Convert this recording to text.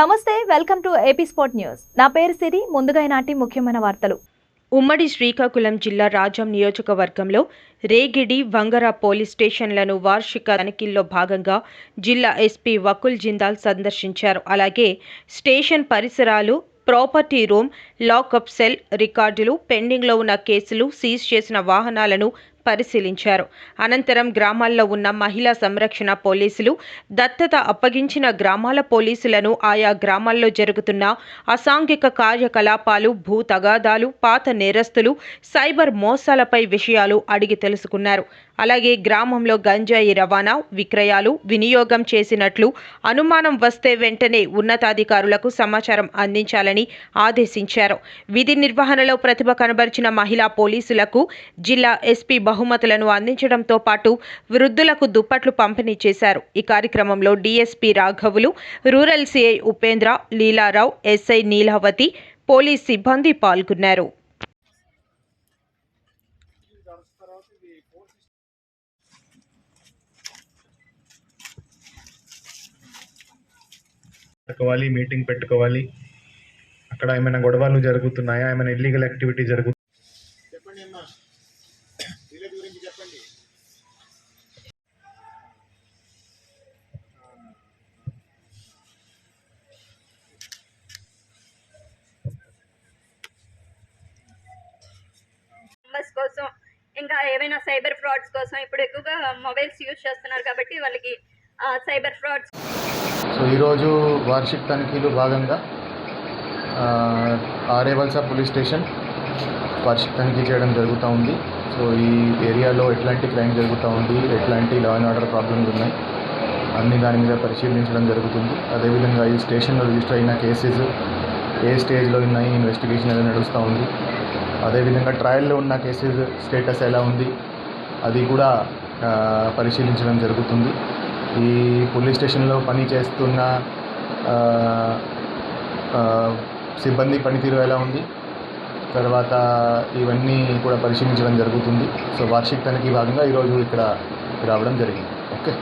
నమస్తే welcome to AP sport news. నా పేరు సిరి ముందుగా ఈనాటి ముఖ్యమైన వార్తలు. ఉమ్మడి శ్రీకాకుళం జిల్లా రాజం నియోజకవర్గంలో రేగిడి వంగర పోలీస్ స్టేషన్లను వార్షిక తనిఖీల్లో భాగంగా జిల్లా ఎస్పీ వకుల్ జిందాల్ సందర్శించారు. అలాగే స్టేషన్ పరిసరాలు ప్రాపర్టీ రూమ్ లాకప్ సెల్ రికార్డులు పెండింగ్లో ఉన్న కేసులు సీజ్ చేసిన వాహనాలను పరిశీలించారు. అనంతరం గ్రామాల్లో ఉన్న మహిళా సంరక్షణ పోలీసులు దత్తత అప్పగించిన గ్రామాల పోలీసులను ఆయా గ్రామాల్లో జరుగుతున్న అసాంఘిక కార్యకలాపాలు భూ తగాదాలు పాత నేరస్తులు సైబర్ మోసాలపై విషయాలు అడిగి తెలుసుకున్నారు. అలాగే గ్రామంలో గంజాయి రవాణా విక్రయాలు వినియోగం చేసినట్లు అనుమానం వస్తే వెంటనే ఉన్నతాధికారులకు సమాచారం అందించాలని ఆదేశించారు. విధి నిర్వహణలో ప్రతిభ కనబరిచిన మహిళా పోలీసులకు జిల్లా ఎస్పీ బహుమతులను అందించడంతో పాటు వృద్ధులకు దుప్పట్లు పంపిణీ చేశారు. ఈ కార్యక్రమంలో DSP రాఘవులు rural CI Upendra Leela Rao SI Neelavathi police సిబ్బంది పాల్గొన్నారు. పెట్టుకోవాలి మీటింగ్ పెట్టుకోవాలి. అక్కడ ఏమైనా గొడవలు జరుగుతున్నాయా? ఏమైనా ఇల్లీగల్ యాక్టివిటీ జరుగు మెంబర్స్ కోసం ఇంకా ఏవైనా సైబర్ ఫ్రాడ్స్ కోసం ఇప్పుడు ఎక్కువగా మొబైల్స్ యూజ్ చేస్తున్నారు కాబట్టి వాళ్ళకి సైబర్ ఫ్రాడ్స్ సో ఈరోజు వార్షిక తనిఖీలు భాగంగా ఆ, ఆరేవల్సా పోలీస్ స్టేషన్ వార్షిక తనిఖీ చేయడం జరుగుతూ ఉంది. సో ఈ ఏరియాలో ఎట్లాంటి క్రైమ్ జరుగుతూ ఉంది ఎట్లాంటి లా అండ్ ఆర్డర్ ప్రాబ్లమ్స్ ఉన్నాయి అన్ని దాని మీద పరిశీలించడం జరుగుతుంది. అదేవిధంగా ఈ స్టేషన్లో రిజిస్టర్ అయిన కేసెస్ ఏ స్టేజ్లో ఉన్నాయి ఇన్వెస్టిగేషన్ ఎలా నడుస్తూ ఉంది. అదేవిధంగా ట్రయల్లో ఉన్న కేసెస్ స్టేటస్ ఎలా ఉంది అది కూడా పరిశీలించడం జరుగుతుంది. ఈ పోలీస్ స్టేషన్లో పని చేస్తున్న సిబ్బంది పనితీరు ఎలా ఉంది? తర్వాత ఇవన్నీ కూడా పరిశీలించడం జరుగుతుంది. సో వార్షిక తనిఖీ భాగంగా ఈరోజు ఇక్కడ రావడం జరిగింది. ఓకే.